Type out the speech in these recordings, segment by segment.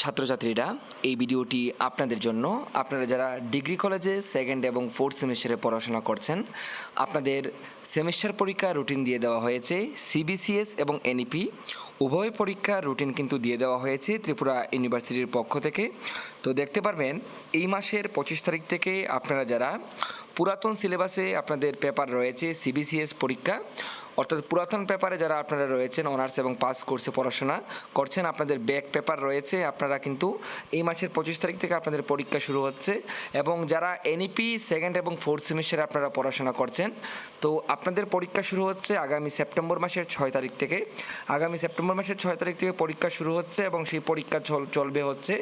ছাত্রছাত্রীরা, এই ভিডিওটি আপনাদের জন্য। আপনারা যারা ডিগ্রি কলেজে সেকেন্ড এবং ফোর্থ সেমিস্টারে পড়াশোনা করছেন, আপনাদের সেমিস্টার পরীক্ষা রুটিন দিয়ে দেওয়া হয়েছে সিবিসিএস এবং এনইপি উভয় পরীক্ষার রুটিন কিন্তু দিয়ে দেওয়া হয়েছে ত্রিপুরা ইউনিভার্সিটির পক্ষ থেকে। তো দেখতে পারবেন, এই মাসের পঁচিশ তারিখ থেকে আপনারা যারা পুরাতন সিলেবাসে আপনাদের পেপার রয়েছে সিবিসিএস পরীক্ষা অর্থাৎ পুরাতন পেপারে যারা আপনারা রয়েছেন, অনার্স এবং পাস কোর্সে পড়াশোনা করছেন, আপনাদের ব্যাক পেপার রয়েছে। আপনারা কিন্তু এই মাসের পঁচিশ তারিখ থেকে আপনাদের পরীক্ষা শুরু হচ্ছে এবং যারা এনইপি সেকেন্ড এবং ফোর্থ সেমিস্টারে আপনারা পড়াশোনা করছেন, তো আপনাদের পরীক্ষা শুরু হচ্ছে আগামী সেপ্টেম্বর মাসের ছয় তারিখ থেকে। আগামী সেপ্টেম্বর মাসের ছয় তারিখ থেকে পরীক্ষা শুরু হচ্ছে এবং সেই পরীক্ষা চল চলবে হচ্ছে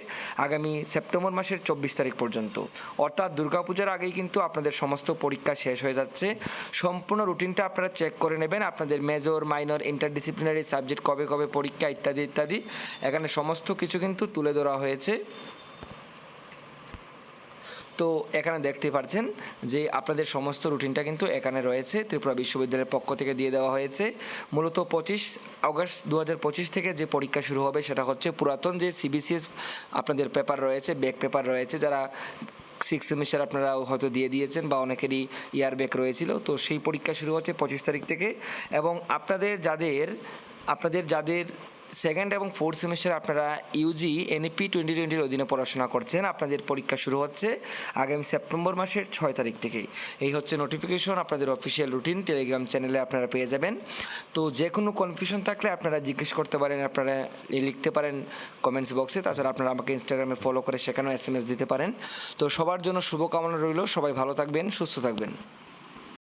আগামী সেপ্টেম্বর মাসের চব্বিশ তারিখ পর্যন্ত। অর্থাৎ দুর্গাপূজার আগেই কিন্তু আপনাদের সমস্ত পরীক্ষা শেষ হয়ে যাচ্ছে। সম্পূর্ণ রুটিনটা আপনারা চেক করে নেবেন। আপনাদের মেজর মাইনর ইন্টারডিসিপ্লিনারি সাবজেক্ট কবে কবে পরীক্ষা ইত্যাদি ইত্যাদি। এখানে সমস্ত কিছু কিন্তু তুলে ধরা হয়েছে। তো এখানে দেখতে পাচ্ছেন যে আপনাদের সমস্ত রুটিনটা কিন্তু এখানে রয়েছে। ত্রিপুরা বিশ্ববিদ্যালয়ের পক্ষ থেকে দিয়ে দেওয়া হয়েছে। মূলত পঁচিশ আগস্ট দু হাজার পঁচিশ থেকে যে পরীক্ষা শুরু হবে সেটা হচ্ছে পুরাতন যে সিবিসিএস আপনাদের পেপার রয়েছে ব্যাক পেপার রয়েছে, যারা সিক্স সেমিস্টার আপনারা হয়তো দিয়ে দিয়েছেন বা অনেকেরই ইয়ার ব্যাক রয়েছিল। তো সেই পরীক্ষা শুরু হচ্ছে পঁচিশ তারিখ থেকে। এবং আপনাদের যাদের আপনাদের যাদের সেকেন্ড এবং ফোর্থ সেমিস্টার আপনারা ইউজি এনইপি টোয়েন্টি টোয়েন্টির অধীনে পড়াশোনা করছেন। আপনাদের পরীক্ষা শুরু হচ্ছে আগামী সেপ্টেম্বর মাসের ছয় তারিখ থেকেই। এই হচ্ছে নোটিফিকেশন আপনাদের অফিসিয়াল রুটিন টেলিগ্রাম চ্যানেলে আপনারা পেয়ে যাবেন। তো যে কোনো কনফিউশন থাকলে আপনারা জিজ্ঞেস করতে পারেন, আপনারা লিখতে পারেন কমেন্টস বক্সে তাছাড়া আপনারা আমাকে ইনস্টাগ্রামে ফলো করে সেখানেও এস দিতে পারেন। তো সবার জন্য শুভকামনা রইল। সবাই ভালো থাকবেন, সুস্থ থাকবেন।